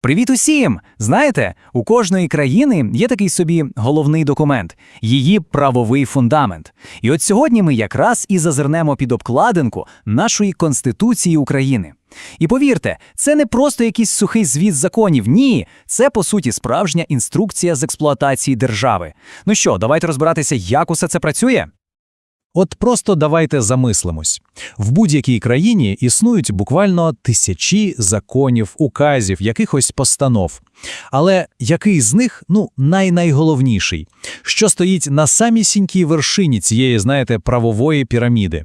Привіт усім! Знаєте, у кожної країни є такий собі головний документ, її правовий фундамент. І от сьогодні ми якраз і зазирнемо під обкладинку нашої Конституції України. І повірте, це не просто якийсь сухий звіт законів. Ні, це по суті справжня інструкція з експлуатації держави. Ну що, давайте розбиратися, як усе це працює. От просто давайте замислимось. В будь-якій країні існують буквально тисячі законів, указів, якихось постанов. Але який з них, ну, най-найголовніший, що стоїть на самісінькій вершині цієї, знаєте, правової піраміди?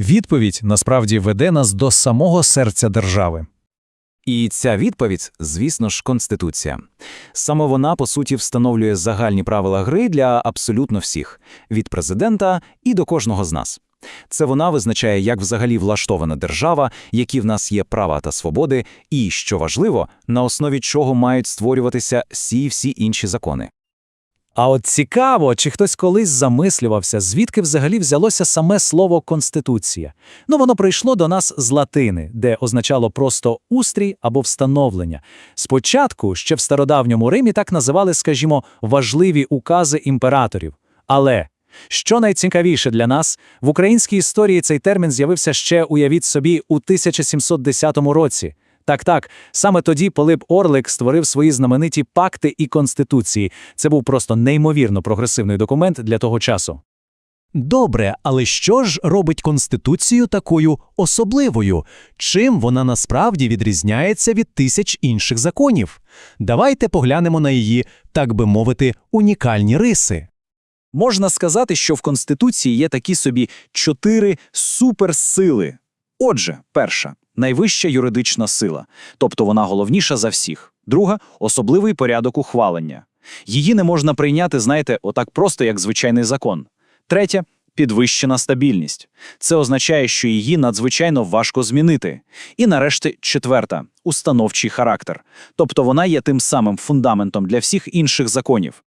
Відповідь насправді веде нас до самого серця держави. І ця відповідь, звісно ж, Конституція. Саме вона, по суті, встановлює загальні правила гри для абсолютно всіх від президента і до кожного з нас. Це вона визначає, як взагалі влаштована держава, які в нас є права та свободи, і, що важливо, на основі чого мають створюватися всі всі інші закони. А от цікаво, чи хтось колись замислювався, звідки взагалі взялося саме слово «конституція». Ну, воно прийшло до нас з латини, де означало просто устрій або встановлення. Спочатку, ще в стародавньому Римі так називали, скажімо, важливі укази імператорів. Але що найцікавіше для нас, в українській історії цей термін з'явився ще, уявіть собі, у 1710 році. Так-так, саме тоді Пилип Орлик створив свої знамениті пакти і конституції. Це був просто неймовірно прогресивний документ для того часу. Добре, але що ж робить Конституцію такою особливою? Чим вона насправді відрізняється від тисяч інших законів? Давайте поглянемо на її, так би мовити, унікальні риси. Можна сказати, що в Конституції є такі собі чотири суперсили. Отже, перша найвища юридична сила, тобто вона головніша за всіх. Друга особливий порядок ухвалення. Її не можна прийняти, знаєте, отак просто як звичайний закон. Третя підвищена стабільність. Це означає, що її надзвичайно важко змінити. І нарешті четверта установчий характер. Тобто вона є тим самим фундаментом для всіх інших законів.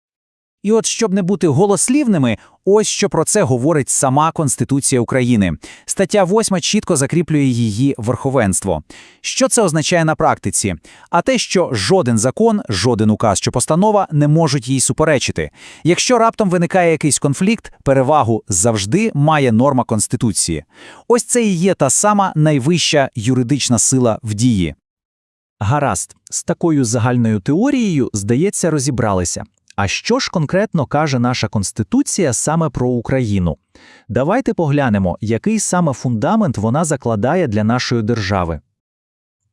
І от щоб не бути голослівними, ось що про це говорить сама Конституція України. Стаття 8 чітко закріплює її верховенство. Що це означає на практиці? А те, що жоден закон, жоден указ чи постанова не можуть їй суперечити. Якщо раптом виникає якийсь конфлікт, перевагу завжди має норма Конституції. Ось це і є та сама найвища юридична сила в дії. Гаразд, з такою загальною теорією, здається, розібралися. А що ж конкретно каже наша Конституція саме про Україну? Давайте поглянемо, який саме фундамент вона закладає для нашої держави.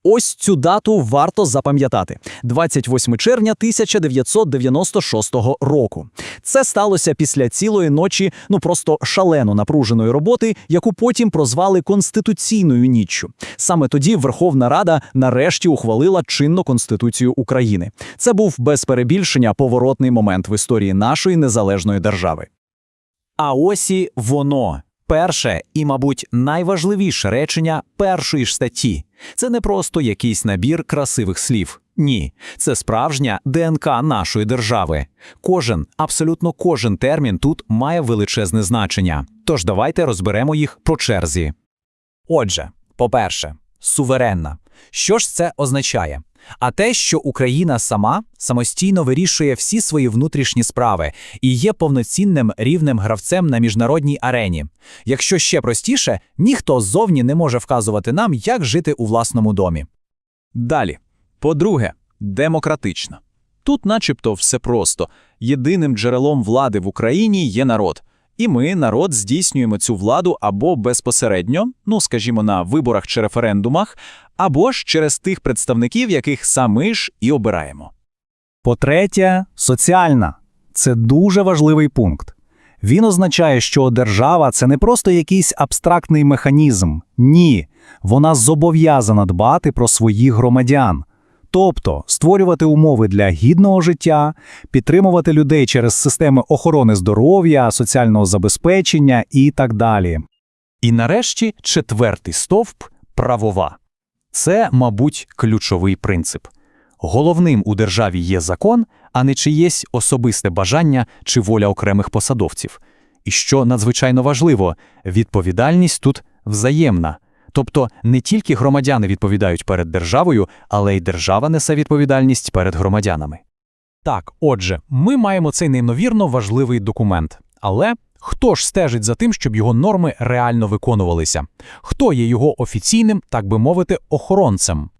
Ось цю дату варто запам'ятати 28 червня 1996 року. Це сталося після цілої ночі, ну просто шалено напруженої роботи, яку потім прозвали Конституційною ніччю. Саме тоді Верховна Рада нарешті ухвалила чинну Конституцію України. Це був без перебільшення поворотний момент в історії нашої незалежної держави. А ось і воно. Перше і, мабуть, найважливіше речення першої ж статті. Це не просто якийсь набір красивих слів. Ні, це справжня ДНК нашої держави. Кожен, абсолютно кожен термін тут має величезне значення. Тож давайте розберемо їх по черзі. Отже, по-перше, суверенна. Що ж це означає? А те, що Україна сама самостійно вирішує всі свої внутрішні справи і є повноцінним рівнем гравцем на міжнародній арені. Якщо ще простіше, ніхто ззовні не може вказувати нам, як жити у власному домі. Далі, по-друге, демократична. Тут, начебто, все просто. Єдиним джерелом влади в Україні є народ. І ми, народ, здійснюємо цю владу або безпосередньо, ну скажімо, на виборах чи референдумах, або ж через тих представників, яких самі ж і обираємо. По-третє, соціальна. Це дуже важливий пункт. Він означає, що держава це не просто якийсь абстрактний механізм. Ні, вона зобов'язана дбати про своїх громадян. Тобто створювати умови для гідного життя, підтримувати людей через системи охорони здоров'я, соціального забезпечення і так далі. І нарешті четвертий стовп правова. Це, мабуть, ключовий принцип. Головним у державі є закон, а не чиєсь особисте бажання чи воля окремих посадовців. І що надзвичайно важливо, відповідальність тут взаємна. Тобто не тільки громадяни відповідають перед державою, але й держава несе відповідальність перед громадянами. Так, отже, ми маємо цей неймовірно важливий документ. Але хто ж стежить за тим, щоб його норми реально виконувалися? Хто є його офіційним, так би мовити, охоронцем?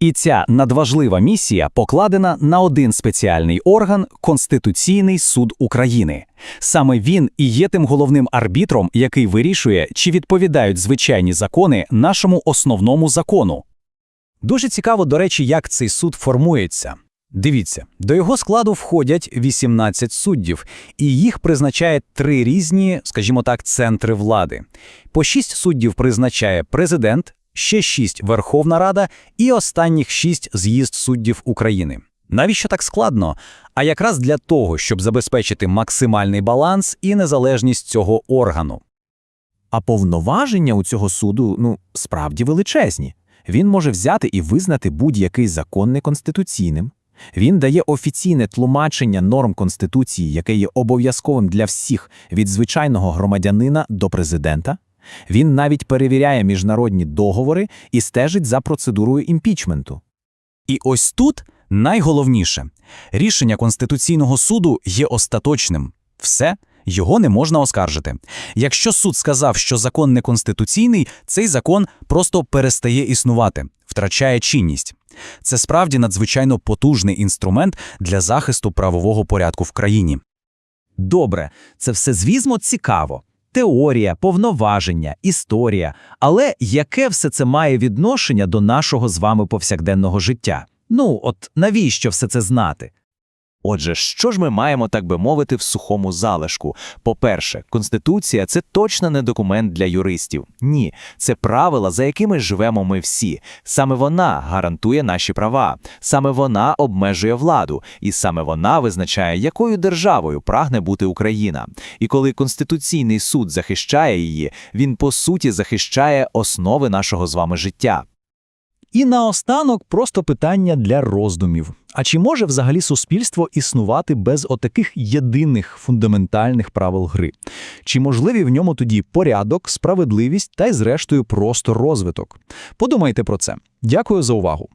І ця надважлива місія покладена на один спеціальний орган Конституційний суд України. Саме він і є тим головним арбітром, який вирішує, чи відповідають звичайні закони нашому основному закону. Дуже цікаво, до речі, як цей суд формується. Дивіться, до його складу входять 18 суддів, і їх призначає три різні, скажімо так, центри влади. По шість суддів призначає президент, ще шість Верховна Рада і останніх шість з'їзд суддів України. Навіщо так складно? А якраз для того, щоб забезпечити максимальний баланс і незалежність цього органу. А повноваження у цього суду, ну, справді величезні. Він може взяти і визнати будь-який закон неконституційним. Він дає офіційне тлумачення норм Конституції, яке є обов'язковим для всіх від звичайного громадянина до президента. Він навіть перевіряє міжнародні договори і стежить за процедурою імпічменту. І ось тут найголовніше рішення Конституційного суду є остаточним. Все, його не можна оскаржити. Якщо суд сказав, що закон неконституційний, цей закон просто перестає існувати, втрачає чинність. Це справді надзвичайно потужний інструмент для захисту правового порядку в країні. Добре, це все звізмо цікаво. Теорія, повноваження, історія. Але яке все це має відношення до нашого з вами повсякденного життя? Ну, от навіщо все це знати? Отже, що ж ми маємо, так би мовити, в сухому залишку? По-перше, Конституція – це точно не документ для юристів. Ні, це правила, за якими живемо ми всі. Саме вона гарантує наші права, саме вона обмежує владу, і саме вона визначає, якою державою прагне бути Україна. І коли Конституційний суд захищає її, він по суті захищає основи нашого з вами життя. І наостанок просто питання для роздумів. А чи може взагалі суспільство існувати без отаких єдиних фундаментальних правил гри? Чи можливі в ньому тоді порядок, справедливість та й зрештою просто розвиток? Подумайте про це. Дякую за увагу.